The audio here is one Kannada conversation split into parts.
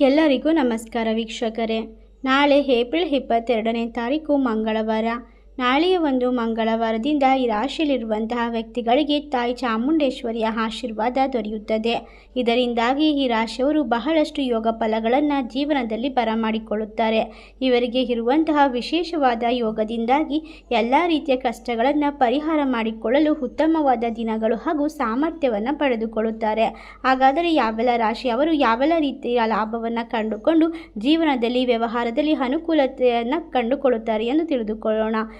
ಎಲ್ಲರಿಗೂ ನಮಸ್ಕಾರ ವೀಕ್ಷಕರೇ. ನಾಳೆ ಏಪ್ರಿಲ್ ಇಪ್ಪತ್ತೆರಡನೇ ತಾರೀಕು ಮಂಗಳವಾರ. ನಾಳೆಯ ಒಂದು ಮಂಗಳವಾರದಿಂದ ಈ ರಾಶಿಯಲ್ಲಿರುವಂತಹ ವ್ಯಕ್ತಿಗಳಿಗೆ ತಾಯಿ ಚಾಮುಂಡೇಶ್ವರಿಯ ಆಶೀರ್ವಾದ ದೊರೆಯುತ್ತದೆ. ಇದರಿಂದಾಗಿ ಈ ರಾಶಿಯವರು ಬಹಳಷ್ಟು ಯೋಗ ಫಲಗಳನ್ನು ಜೀವನದಲ್ಲಿ ಬರಮಾಡಿಕೊಳ್ಳುತ್ತಾರೆ. ಇವರಿಗೆ ಇರುವಂತಹ ವಿಶೇಷವಾದ ಯೋಗದಿಂದಾಗಿ ಎಲ್ಲ ರೀತಿಯ ಕಷ್ಟಗಳನ್ನು ಪರಿಹಾರ ಮಾಡಿಕೊಳ್ಳಲು ಉತ್ತಮವಾದ ದಿನಗಳು ಹಾಗೂ ಸಾಮರ್ಥ್ಯವನ್ನು ಪಡೆದುಕೊಳ್ಳುತ್ತಾರೆ. ಹಾಗಾದರೆ ಯಾವೆಲ್ಲ ರಾಶಿಯವರು ಯಾವೆಲ್ಲ ರೀತಿಯ ಲಾಭವನ್ನು ಕಂಡುಕೊಂಡು ಜೀವನದಲ್ಲಿ, ವ್ಯವಹಾರದಲ್ಲಿ ಅನುಕೂಲತೆಯನ್ನು ಕಂಡುಕೊಳ್ಳುತ್ತಾರೆ ಎಂದು ತಿಳಿದುಕೊಳ್ಳೋಣ.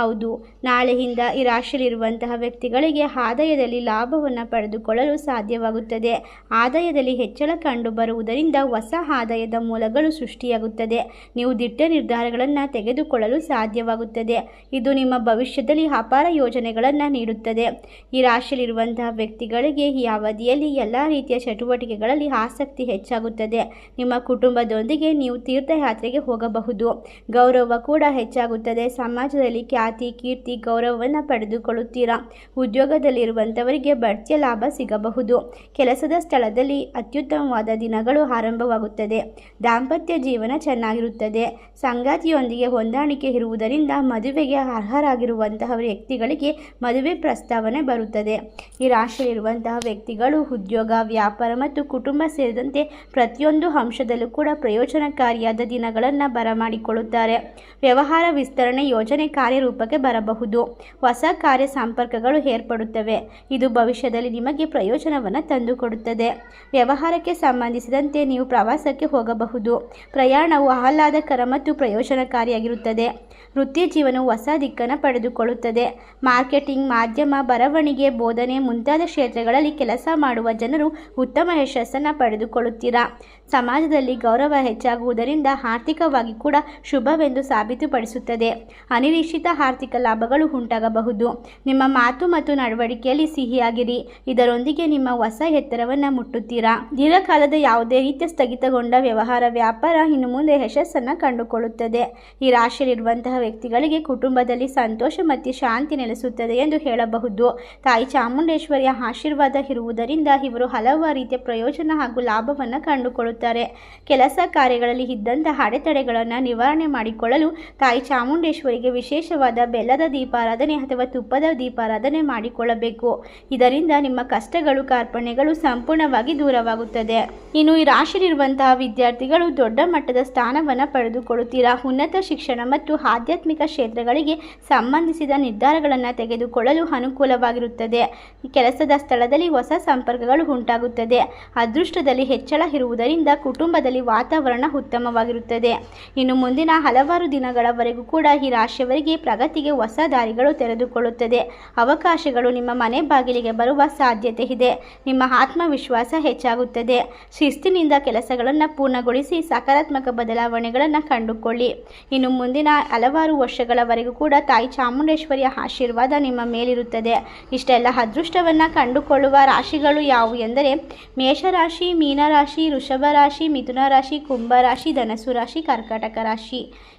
ಹೌದು. ನಾಳೆಯಿಂದ ಈ ರಾಶಿಯಲ್ಲಿರುವಂತಹ ವ್ಯಕ್ತಿಗಳಿಗೆ ಆದಾಯದಲ್ಲಿ ಲಾಭವನ್ನು ಪಡೆದುಕೊಳ್ಳಲು ಸಾಧ್ಯವಾಗುತ್ತದೆ. ಆದಾಯದಲ್ಲಿ ಹೆಚ್ಚಳ ಕಂಡು ಬರುವುದರಿಂದ ಹೊಸ ಆದಾಯದ ಮೂಲಗಳು ಸೃಷ್ಟಿಯಾಗುತ್ತದೆ. ನೀವು ದಿಟ್ಟ ನಿರ್ಧಾರಗಳನ್ನು ತೆಗೆದುಕೊಳ್ಳಲು ಸಾಧ್ಯವಾಗುತ್ತದೆ. ಇದು ನಿಮ್ಮ ಭವಿಷ್ಯದಲ್ಲಿ ಅಪಾರ ಯೋಜನೆಗಳನ್ನು ನೀಡುತ್ತದೆ. ಈ ರಾಶಿಯಲ್ಲಿರುವಂತಹ ವ್ಯಕ್ತಿಗಳಿಗೆ ಈ ಅವಧಿಯಲ್ಲಿ ಎಲ್ಲ ರೀತಿಯ ಚಟುವಟಿಕೆಗಳಲ್ಲಿ ಆಸಕ್ತಿ ಹೆಚ್ಚಾಗುತ್ತದೆ. ನಿಮ್ಮ ಕುಟುಂಬದೊಂದಿಗೆ ನೀವು ತೀರ್ಥಯಾತ್ರೆಗೆ ಹೋಗಬಹುದು. ಗೌರವ ಕೂಡ ಹೆಚ್ಚಾಗುತ್ತದೆ. ಸಮಾಜದಲ್ಲಿ ಕೀರ್ತಿ, ಗೌರವವನ್ನು ಪಡೆದುಕೊಳ್ಳುತ್ತೀರಾ? ಉದ್ಯೋಗದಲ್ಲಿರುವಂಥವರಿಗೆ ಬಡ್ತಿಯ ಲಾಭ ಸಿಗಬಹುದು. ಕೆಲಸದ ಸ್ಥಳದಲ್ಲಿ ಅತ್ಯುತ್ತಮವಾದ ದಿನಗಳು ಆರಂಭವಾಗುತ್ತದೆ. ದಾಂಪತ್ಯ ಜೀವನ ಚೆನ್ನಾಗಿರುತ್ತದೆ. ಸಂಗಾತಿಯೊಂದಿಗೆ ಹೊಂದಾಣಿಕೆ ಇರುವುದರಿಂದ ಮದುವೆಗೆ ಅರ್ಹರಾಗಿರುವಂತಹ ವ್ಯಕ್ತಿಗಳಿಗೆ ಮದುವೆ ಪ್ರಸ್ತಾವನೆ ಬರುತ್ತದೆ. ಈ ರಾಶಿಯಲ್ಲಿರುವಂತಹ ವ್ಯಕ್ತಿಗಳು, ಉದ್ಯೋಗ, ವ್ಯಾಪಾರ ಮತ್ತು ಕುಟುಂಬ ಸೇರಿದಂತೆ ಪ್ರತಿಯೊಂದು ಅಂಶದಲ್ಲೂ ಕೂಡ ಪ್ರಯೋಜನಕಾರಿಯಾದ ದಿನಗಳನ್ನು ಬರಮಾಡಿಕೊಳ್ಳುತ್ತಾರೆ. ವ್ಯವಹಾರ ವಿಸ್ತರಣೆ ಯೋಜನೆ ಕಾರ್ಯರೂಪಕ್ಕೆ ಬರಬಹುದು. ಹೊಸ ಕಾರ್ಯ ಸಂಪರ್ಕಗಳು ಏರ್ಪಡುತ್ತವೆ. ಇದು ಭವಿಷ್ಯದಲ್ಲಿ ನಿಮಗೆ ಪ್ರಯೋಜನವನ್ನು ತಂದುಕೊಡುತ್ತದೆ. ವ್ಯವಹಾರಕ್ಕೆ ಸಂಬಂಧಿಸಿದಂತೆ ನೀವು ಪ್ರವಾಸಕ್ಕೆ ಹೋಗಬಹುದು. ಪ್ರಯಾಣವು ಆಹ್ಲಾದಕರ ಮತ್ತು ಪ್ರಯೋಜನಕಾರಿಯಾಗಿರುತ್ತದೆ. ವೃತ್ತಿ ಜೀವನವು ಹೊಸ ದಿಕ್ಕನ್ನು ಪಡೆದುಕೊಳ್ಳುತ್ತದೆ. ಮಾರ್ಕೆಟಿಂಗ್, ಮಾಧ್ಯಮ, ಬರವಣಿಗೆ, ಬೋಧನೆ ಮುಂತಾದ ಕ್ಷೇತ್ರಗಳಲ್ಲಿ ಕೆಲಸ ಮಾಡುವ ಜನರು ಉತ್ತಮ ಯಶಸ್ಸನ್ನು ಪಡೆದುಕೊಳ್ಳುತ್ತೀರಾ? ಸಮಾಜದಲ್ಲಿ ಗೌರವ ಹೆಚ್ಚಾಗುವುದರಿಂದ ಆರ್ಥಿಕವಾಗಿ ಕೂಡ ಶುಭವೆಂದು ಸಾಬೀತುಪಡಿಸುತ್ತದೆ. ಅನಿರೀಕ್ಷಿತ ಆರ್ಥಿಕ ಲಾಭಗಳು ಉಂಟಾಗಬಹುದು. ನಿಮ್ಮ ಮಾತು ಮತ್ತು ನಡವಳಿಕೆಯಲ್ಲಿ ಸಿಹಿಯಾಗಿರಿ. ಇದರೊಂದಿಗೆ ನಿಮ್ಮ ಹೊಸ ಎತ್ತರವನ್ನು ಮುಟ್ಟುತ್ತೀರಾ? ದೀರ್ಘಕಾಲದ ಯಾವುದೇ ರೀತಿಯ ಸ್ಥಗಿತಗೊಂಡ ವ್ಯವಹಾರ ವ್ಯಾಪಾರ ಇನ್ನು ಮುಂದೆ ಯಶಸ್ಸನ್ನು ಕಂಡುಕೊಳ್ಳುತ್ತದೆ. ಈ ರಾಶಿಯಲ್ಲಿರುವಂತಹ ವ್ಯಕ್ತಿಗಳಿಗೆ ಕುಟುಂಬದಲ್ಲಿ ಸಂತೋಷ ಮತ್ತು ಶಾಂತಿ ನೆಲೆಸುತ್ತದೆ ಎಂದು ಹೇಳಬಹುದು. ತಾಯಿ ಚಾಮುಂಡೇಶ್ವರಿಯ ಆಶೀರ್ವಾದ ಇರುವುದರಿಂದ ಇವರು ಹಲವಾರು ರೀತಿಯ ಪ್ರಯೋಜನ ಹಾಗೂ ಲಾಭವನ್ನು ಕಂಡುಕೊಳ್ಳುತ್ತಾರೆ. ಕೆಲಸ ಕಾರ್ಯಗಳಲ್ಲಿ ಇದ್ದಂತಹ ಅಡೆತಡೆಗಳನ್ನು ನಿವಾರಣೆ ಮಾಡಿಕೊಳ್ಳಲು ತಾಯಿ ಚಾಮುಂಡೇಶ್ವರಿಗೆ ವಿಶೇಷವಾದ ಬೆಲ್ಲದ ದೀಪಾರಾಧನೆ ಅಥವಾ ತುಪ್ಪದ ದೀಪಾರಾಧನೆ ಮಾಡಿಕೊಳ್ಳಬೇಕು. ಇದರಿಂದ ನಿಮ್ಮ ಕಷ್ಟಗಳು, ಕಾರ್ಪಣ್ಯಗಳು ಸಂಪೂರ್ಣವಾಗಿ ದೂರವಾಗುತ್ತದೆ. ಇನ್ನು ಈ ರಾಶಿಯಲ್ಲಿರುವಂತಹ ವಿದ್ಯಾರ್ಥಿಗಳು ದೊಡ್ಡ ಮಟ್ಟದ ಸ್ಥಾನವನ್ನು ಪಡೆದುಕೊಳ್ಳುತ್ತೀರಾ? ಉನ್ನತ ಶಿಕ್ಷಣ ಮತ್ತು ಆಧ್ಯಾತ್ಮಿಕ ಕ್ಷೇತ್ರಗಳಿಗೆ ಸಂಬಂಧಿಸಿದ ನಿರ್ಧಾರಗಳನ್ನು ತೆಗೆದುಕೊಳ್ಳಲು ಅನುಕೂಲವಾಗಿರುತ್ತದೆ. ಕೆಲಸದ ಸ್ಥಳದಲ್ಲಿ ಹೊಸ ಸಂಪರ್ಕಗಳು ಉಂಟಾಗುತ್ತದೆ. ಅದೃಷ್ಟದಲ್ಲಿ ಹೆಚ್ಚಳ ಇರುವುದರಿಂದ ಕುಟುಂಬದಲ್ಲಿ ವಾತಾವರಣ ಉತ್ತಮವಾಗಿರುತ್ತದೆ. ಇನ್ನು ಮುಂದಿನ ಹಲವಾರು ದಿನಗಳವರೆಗೂ ಕೂಡ ಈ ರಾಶಿಯವರಿಗೆ ಪ್ರಗತಿಗೆ ಹೊಸ ದಾರಿಗಳು ತೆರೆದುಕೊಳ್ಳುತ್ತದೆ. ಅವಕಾಶಗಳು ನಿಮ್ಮ ಮನೆ ಬಾಗಿಲಿಗೆ ಬರುವ ಸಾಧ್ಯತೆ ಇದೆ. ನಿಮ್ಮ ಆತ್ಮವಿಶ್ವಾಸ ಹೆಚ್ಚಾಗುತ್ತದೆ. ಶಿಸ್ತಿನಿಂದ ಕೆಲಸಗಳನ್ನು ಪೂರ್ಣಗೊಳಿಸಿ ಸಕಾರಾತ್ಮಕ ಬದಲಾವಣೆಗಳನ್ನು ಕಂಡುಕೊಳ್ಳಿ. ಇನ್ನು ಮುಂದಿನ ಹಲವಾರು ವರ್ಷಗಳವರೆಗೂ ಕೂಡ ತಾಯಿ ಚಾಮುಂಡೇಶ್ವರಿಯ ಆಶೀರ್ವಾದ ನಿಮ್ಮ ಮೇಲಿರುತ್ತದೆ. ಇಷ್ಟೆಲ್ಲ ಅದೃಷ್ಟವನ್ನು ಕಂಡುಕೊಳ್ಳುವ ರಾಶಿಗಳು ಯಾವುವು ಎಂದರೆ, ಮೇಷರಾಶಿ, ಮೀನರಾಶಿ ವೃಷಭ ರಾಶಿ ಮಿಥುನ ರಾಶಿ ಕುಂಭ ರಾಶಿ ಧನಸು ರಾಶಿ, ಕರ್ಕಾಟಕ ರಾಶಿ.